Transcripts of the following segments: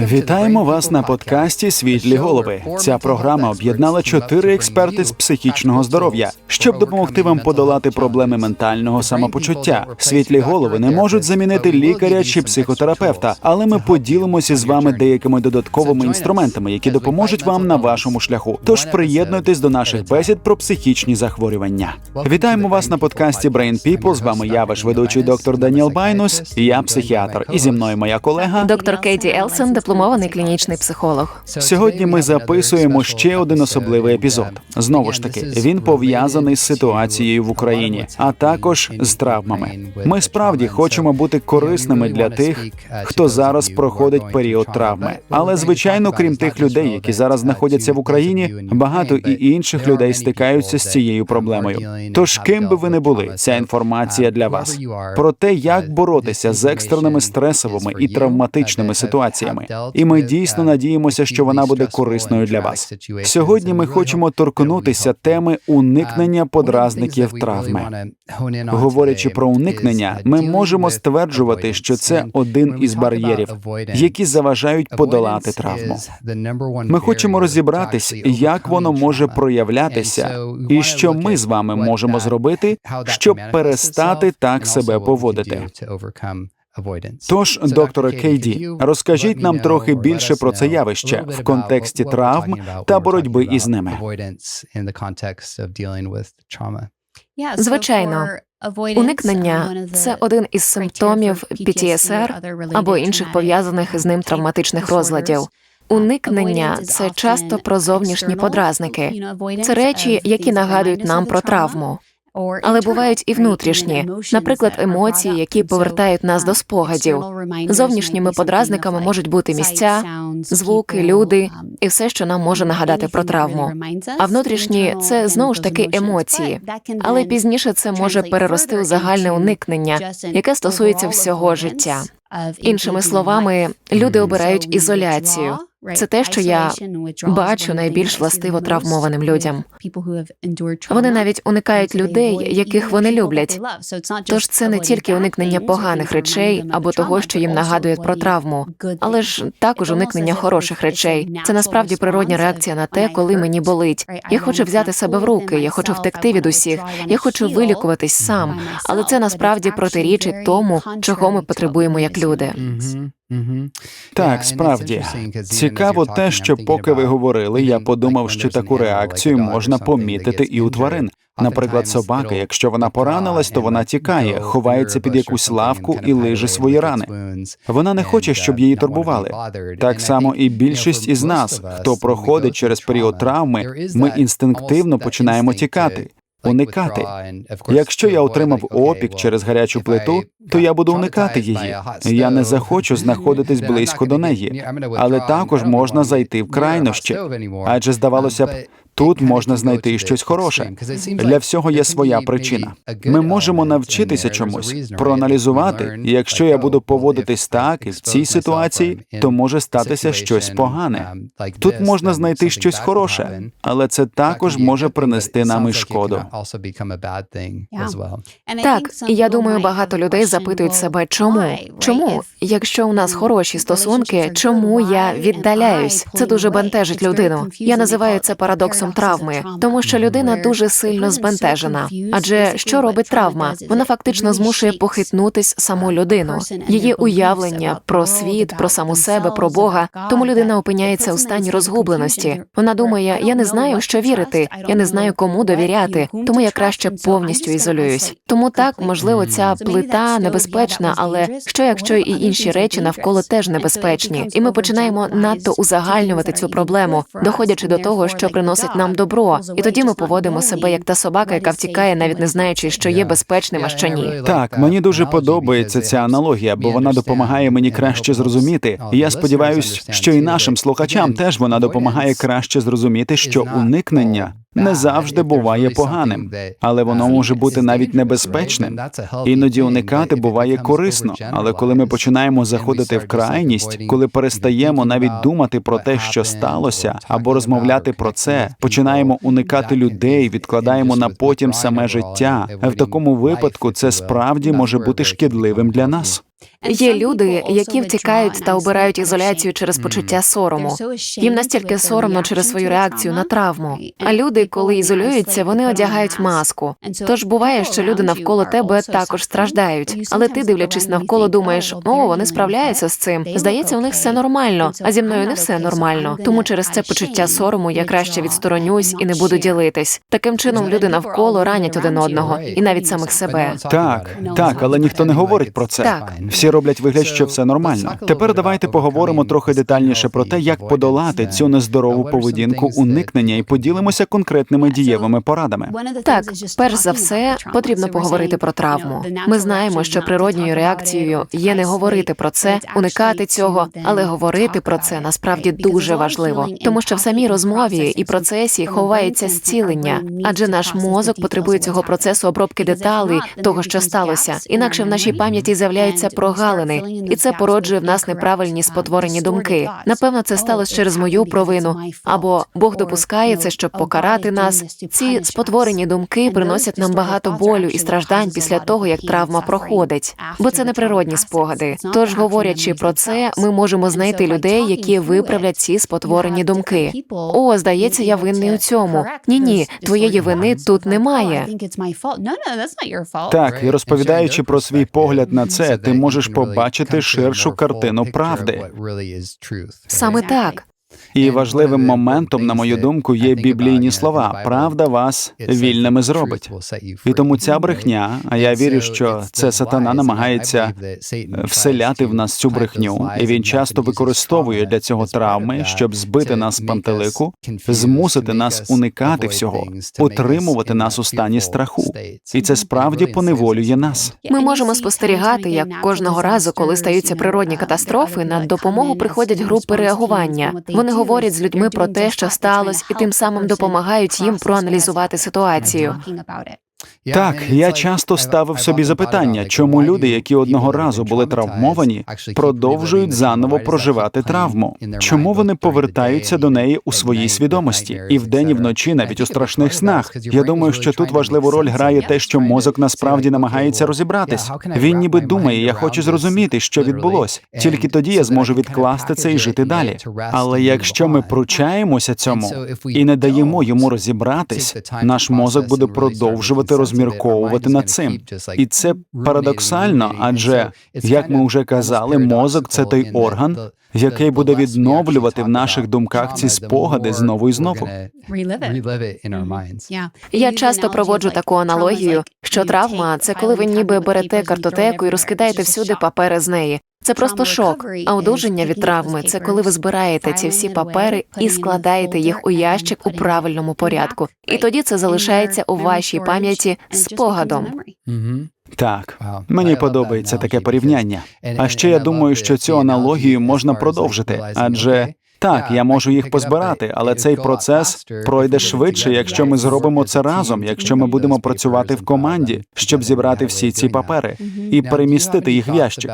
Вітаємо вас на подкасті Світлі голови. Ця програма об'єднала чотири експерти з психічного здоров'я, щоб допомогти вам подолати проблеми ментального самопочуття. Світлі голови не можуть замінити лікаря чи психотерапевта, але ми поділимося з вами деякими додатковими інструментами, які допоможуть вам на вашому шляху. Тож приєднуйтесь до наших бесід про психічні захворювання. Вітаємо вас на подкасті Brain People. З вами я, ваш ведучий доктор Даніел Байнус. Я психіатр, і зі мною моя колега. Доктор Кейті Елсон, дипломований клінічний психолог. Сьогодні ми записуємо ще один особливий епізод. Знову ж таки, він пов'язаний з ситуацією в Україні, а також з травмами. Ми справді хочемо бути корисними для тих, хто зараз проходить період травми. Але звичайно, крім тих людей, які зараз знаходяться в Україні, багато і інших людей стикаються з цією проблемою. Тож, ким би ви не були, ця інформація для вас про те, як боротися з екстреними стресовими і травматичними ситуаціями. І ми дійсно надіємося, що вона буде корисною для вас. Сьогодні ми хочемо торкнутися теми уникнення подразників травми. Говорячи про уникнення, ми можемо стверджувати, що це один із бар'єрів, які заважають подолати травму. Ми хочемо розібратись, як воно може проявлятися, і що ми з вами можемо зробити, щоб перестати так себе поводити. Тож, докторе Кейді, розкажіть нам трохи більше про це явище в контексті травм та боротьби із ними. Звичайно, уникнення це один із симптомів PTSR або інших пов'язаних із ним травматичних розладів. Уникнення це часто про зовнішні подразники. Це речі, які нагадують нам про травму. Але бувають і внутрішні, наприклад, емоції, які повертають нас до спогадів. Зовнішніми подразниками можуть бути місця, звуки, люди і все, що нам може нагадати про травму. А внутрішні це знову ж таки емоції. Але пізніше це може перерости у загальне уникнення, яке стосується всього життя. Іншими словами, люди обирають ізоляцію. Це те, що я бачу найбільш властиво травмованим людям. Вони навіть уникають людей, яких вони люблять. Тож це не тільки уникнення поганих речей або того, що їм нагадує про травму, але ж також уникнення хороших речей. Це насправді природня реакція на те, коли мені болить. Я хочу взяти себе в руки, я хочу втекти від усіх, я хочу вилікуватись сам, але це насправді протирічить тому, чого ми потребуємо як люди. Так, справді цікаво те, що поки ви говорили, я подумав, що таку реакцію можна помітити і у тварин. Наприклад, собака, якщо вона поранилась, то вона тікає, ховається під якусь лавку і лиже свої рани. Вона не хоче, щоб її турбували. Так само і більшість із нас, хто проходить через період травми, ми інстинктивно починаємо тікати. Уникати. Якщо я отримав опік через гарячу плиту, то я буду уникати її. Я не захочу знаходитись близько до неї, але також можна зайти в крайнощі. Адже здавалося б, тут можна знайти щось хороше. Для всього є своя причина. Ми можемо навчитися чомусь, проаналізувати. І якщо я буду поводитись так і в цій ситуації, то може статися щось погане. Тут можна знайти щось хороше, але це також може принести нам і шкоду. Так, і я думаю, багато людей запитують себе, чому? Чому, якщо у нас хороші стосунки, чому я віддаляюсь? Це дуже бентежить людину. Я називаю це парадоксом травми, тому що людина дуже сильно збентежена. Адже що робить травма? Вона фактично змушує похитнутись саму людину, її уявлення про світ, про саму себе, про Бога. Тому людина опиняється у стані розгубленості. Вона думає, я не знаю, що вірити, я не знаю, кому довіряти, тому я краще повністю ізолююсь. Тому так, можливо, ця плита небезпечна, але що якщо і інші речі навколо теж небезпечні, і ми починаємо надто узагальнювати цю проблему, доходячи до того, що приносить нам добро, і тоді ми поводимо себе як та собака, яка втікає, навіть не знаючи, що є безпечним, а що ні. Так, мені дуже подобається ця аналогія, бо вона допомагає мені краще зрозуміти. І я сподіваюся, що і нашим слухачам теж вона допомагає краще зрозуміти, що уникнення не завжди буває поганим, але воно може бути навіть небезпечним. Іноді уникати буває корисно, але коли ми починаємо заходити в крайність, коли перестаємо навіть думати про те, що сталося, або розмовляти про це, починаємо уникати людей, відкладаємо на потім саме життя. В такому випадку це справді може бути шкідливим для нас. Є люди, які втікають та обирають ізоляцію через почуття сорому. Їм настільки соромно через свою реакцію на травму. А люди, коли ізолюються, вони одягають маску. Тож буває, що люди навколо тебе також страждають. Але ти, дивлячись навколо, думаєш, о, вони справляються з цим. Здається, у них все нормально, а зі мною не все нормально. Тому через це почуття сорому я краще відсторонюсь і не буду ділитись. Таким чином люди навколо ранять один одного і навіть самих себе. Так, так, але ніхто не говорить про це. Так. Всі роблять вигляд, що все нормально. Тепер давайте поговоримо трохи детальніше про те, як подолати цю нездорову поведінку уникнення і поділимося конкретними дієвими порадами. Так, перш за все, потрібно поговорити про травму. Ми знаємо, що природньою реакцією є не говорити про це, уникати цього, але говорити про це насправді дуже важливо, тому що в самій розмові і процесі ховається зцілення, адже наш мозок потребує цього процесу обробки деталей того, що сталося. Інакше в нашій пам'яті з'являються прогалини, і це породжує в нас неправильні спотворені думки. Напевно, це сталося через мою провину, або Бог допускає це, щоб покарати нас. Ці спотворені думки приносять нам багато болю і страждань після того, як травма проходить, бо це неприродні спогади. Тож, говорячи про це, ми можемо знайти людей, які виправлять ці спотворені думки. О, здається, я винний у цьому. Ні, ні, твоєї вини тут немає. Так, і розповідаючи про свій погляд на це, ти можеш побачити ширшу картину правди. Саме так. І важливим моментом, на мою думку, є біблійні слова. Правда вас вільними зробить. І тому ця брехня, а я вірю, що це сатана намагається вселяти в нас цю брехню, і він часто використовує для цього травми, щоб збити нас з пантелику, змусити нас уникати всього, утримувати нас у стані страху. І це справді поневолює нас. Ми можемо спостерігати, як кожного разу, коли стаються природні катастрофи, на допомогу приходять групи реагування. Вони говорять з людьми про те, що сталося, і тим самим допомагають їм проаналізувати ситуацію. Так, я часто ставив собі запитання, чому люди, які одного разу були травмовані, продовжують заново проживати травму. Чому вони повертаються до неї у своїй свідомості і вдень і вночі, навіть у страшних снах? Я думаю, що тут важливу роль грає те, що мозок насправді намагається розібратись. Він ніби думає, я хочу зрозуміти, що відбулось. Тільки тоді я зможу відкласти це і жити далі. Але якщо ми пручаємося цьому і не даємо йому розібратись, наш мозок буде продовжувати розмірковувати над цим. І це парадоксально, адже як ми вже казали, мозок це той орган, який буде відновлювати в наших думках ці спогади знову і знову. Я часто проводжу таку аналогію, що травма це коли ви ніби берете картотеку і розкидаєте всюди папери з неї. Це просто шок. А одужання від травми. це коли ви збираєте ці всі папери і складаєте їх у ящик у правильному порядку. І тоді це залишається у вашій пам'яті спогадом. Так, мені подобається таке порівняння. А ще я думаю, що цю аналогію можна продовжити, адже так, я можу їх позбирати, але цей процес пройде швидше, якщо ми зробимо це разом, якщо ми будемо працювати в команді, щоб зібрати всі ці папери і перемістити їх в ящик.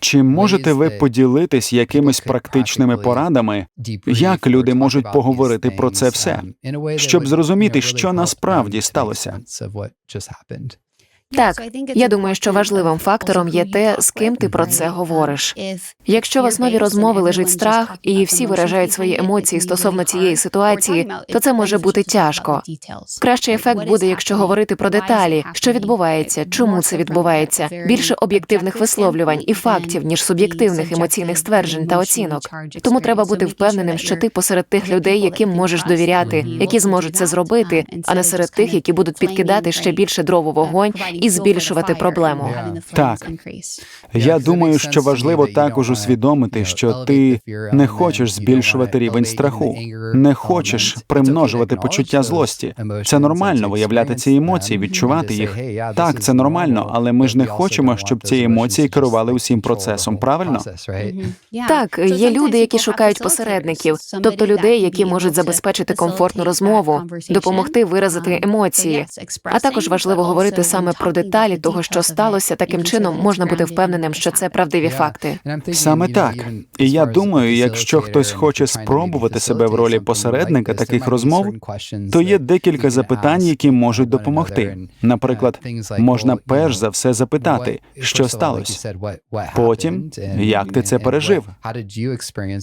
Чи можете ви поділитись якимись практичними порадами, як люди можуть поговорити про це все, щоб зрозуміти, що насправді сталося? Так, я думаю, що важливим фактором є те, з ким ти про це говориш. Якщо в основі розмови лежить страх, і всі виражають свої емоції стосовно цієї ситуації, то це може бути тяжко. Кращий ефект буде, якщо говорити про деталі, що відбувається, чому це відбувається, більше об'єктивних висловлювань і фактів, ніж суб'єктивних емоційних стверджень та оцінок. Тому треба бути впевненим, що ти посеред тих людей, яким можеш довіряти, які зможуть це зробити, а не серед тих, які будуть підкидати ще більше дров у вогонь і збільшувати проблему. Так. Я думаю, що важливо також усвідомити, що ти не хочеш збільшувати рівень страху, не хочеш примножувати почуття злості. Це нормально виявляти ці емоції, відчувати їх. Так, це нормально, але ми ж не хочемо, щоб ці емоції керували усім процесом. Правильно? Так, є люди, які шукають посередників, тобто людей, які можуть забезпечити комфортну розмову, допомогти виразити емоції. А також важливо говорити саме про про деталі того, що сталося, таким чином можна бути впевненим, що це правдиві факти. Саме так. І я думаю, якщо хтось хоче спробувати себе в ролі посередника таких розмов, то є декілька запитань, які можуть допомогти. Наприклад, можна перш за все запитати, що сталося. Потім, як ти це пережив?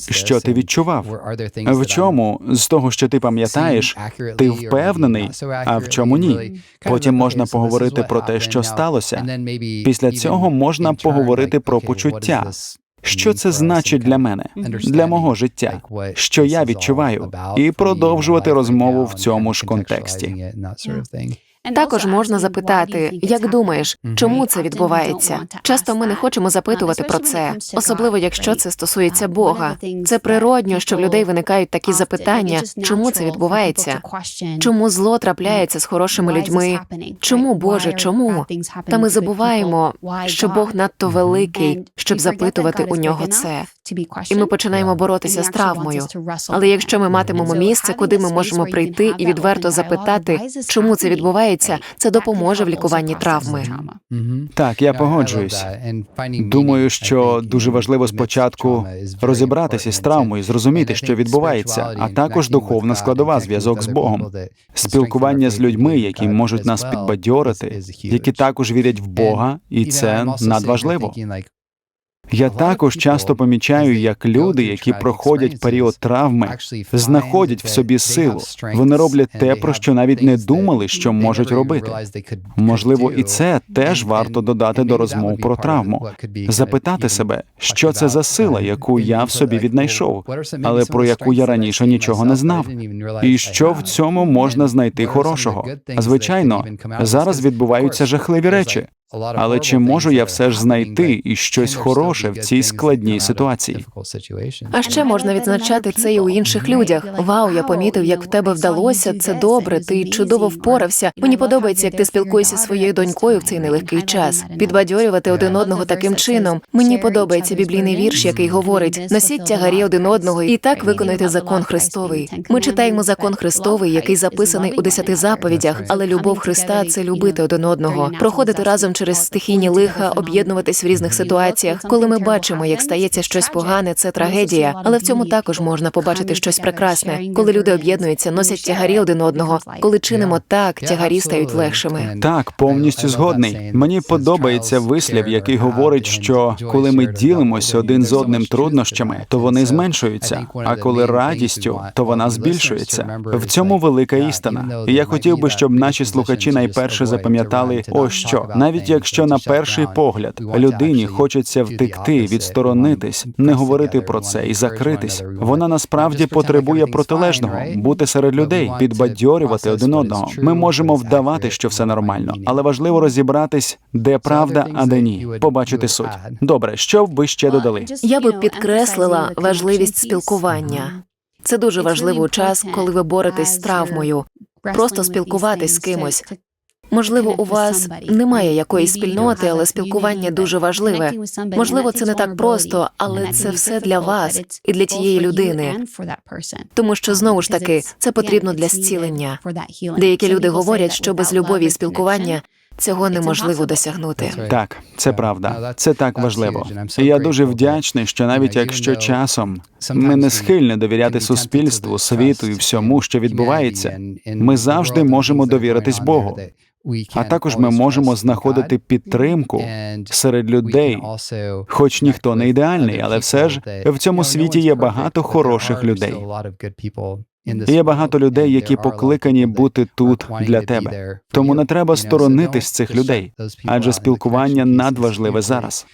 Що ти відчував? В чому з того, що ти пам'ятаєш, ти впевнений, а в чому ні? Потім можна поговорити про те, що сталося. Після цього можна поговорити про почуття. Що це значить для мене, для мого життя, що я відчуваю, і продовжувати розмову в цьому ж контексті. Також можна запитати, як думаєш, чому це відбувається? Часто ми не хочемо запитувати про це, особливо якщо це стосується Бога. Це природньо, що в людей виникають такі запитання, чому це відбувається? Чому зло трапляється з хорошими людьми? Чому Боже, чому? Та ми забуваємо, що Бог надто великий, щоб запитувати у нього це. І ми починаємо боротися з травмою. Але якщо ми матимемо місце, куди ми можемо прийти і відверто запитати, чому це відбувається, це допоможе в лікуванні травми. Так, я погоджуюсь. Думаю, що дуже важливо спочатку розібратися з травмою, зрозуміти, що відбувається, а також духовна складова зв'язок з Богом, спілкування з людьми, які можуть нас підбадьорити, які також вірять в Бога, і це надважливо. Я також часто помічаю, як люди, які проходять період травми, знаходять в собі силу. Вони роблять те, про що навіть не думали, що можуть робити. Можливо, і це теж варто додати до розмов про травму, запитати себе, що це за сила, яку я в собі віднайшов, але про яку я раніше нічого не знав, і що в цьому можна знайти хорошого. Звичайно, зараз відбуваються жахливі речі. Але чи можу я все ж знайти і щось хороше в цій складній ситуації? А ще можна відзначати це і у інших людях. Вау, я помітив, як в тебе вдалося. Це добре. Ти чудово впорався. Мені подобається, як ти спілкуєшся зі своєю донькою в цей нелегкий час. Підбадьорювати один одного таким чином. Мені подобається біблійний вірш, який говорить: носіть тягарі один одного і так виконуйте закон Христовий. Ми читаємо закон Христовий, який записаний у десяти заповідях. Але любов Христа це любити один одного, проходити разом через стихійні лиха, об'єднуватись в різних ситуаціях. Коли ми бачимо, як стається щось погане, це трагедія, але в цьому також можна побачити щось прекрасне. Коли люди об'єднуються, носять тягарі один одного. Коли чинимо так, тягарі стають легшими. Так, повністю згодний. Мені подобається вислів, який говорить, що коли ми ділимося один з одним труднощами, то вони зменшуються. А коли радістю, то вона збільшується. В цьому велика істина. І я хотів би, щоб наші слухачі найперше запам'ятали, ось що навіть якщо на перший погляд людині хочеться втекти, відсторонитись, не говорити про це і закритись, вона насправді потребує протилежного бути серед людей, підбадьорювати один одного. Ми можемо вдавати, що все нормально, але важливо розібратись, де правда, а де ні. Побачити суть. Добре, що б ви ще додали? Я би підкреслила важливість спілкування. Це дуже важливо час, коли ви боретесь з травмою. Просто спілкуватись з кимось. Можливо, у вас немає якоїсь спільноти, але спілкування дуже важливе. Можливо, це не так просто, але це все для вас і для тієї людини. Тому що знову ж таки це потрібно для зцілення. Деякі люди говорять, що без любові і спілкування цього неможливо досягнути. Так, це правда. Це так важливо. І я дуже вдячний, що навіть якщо часом ми не схильні довіряти суспільству, світу і всьому, що відбувається, ми завжди можемо довіритись Богу. А також ми можемо знаходити підтримку серед людей, хоч ніхто не ідеальний, але все ж в цьому світі є багато хороших людей. Є багато людей, які покликані бути тут для тебе. Тому не треба сторонитись цих людей, адже спілкування надважливе зараз.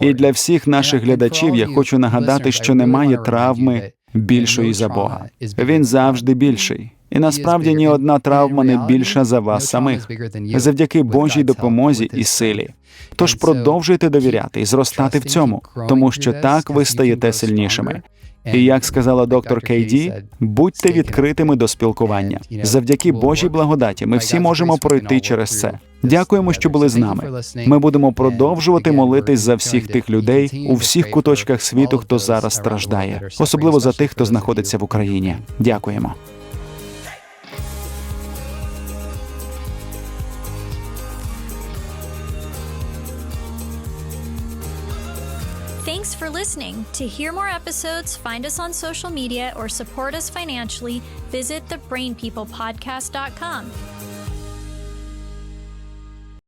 І для всіх наших глядачів я хочу нагадати, що немає травми більшої за Бога. Він завжди більший. І насправді ні одна травма не більша за вас самих, завдяки Божій допомозі і силі. Тож продовжуйте довіряти і зростати в цьому, тому що так ви стаєте сильнішими. І як сказала доктор Кейді, будьте відкритими до спілкування. Завдяки Божій благодаті ми всі можемо пройти через це. Дякуємо, що були з нами. Ми будемо продовжувати молитись за всіх тих людей у всіх куточках світу, хто зараз страждає, особливо за тих, хто знаходиться в Україні. Дякуємо. To hear more episodes, find us on social media, or support us financially, visit thebrainpeoplepodcast.com.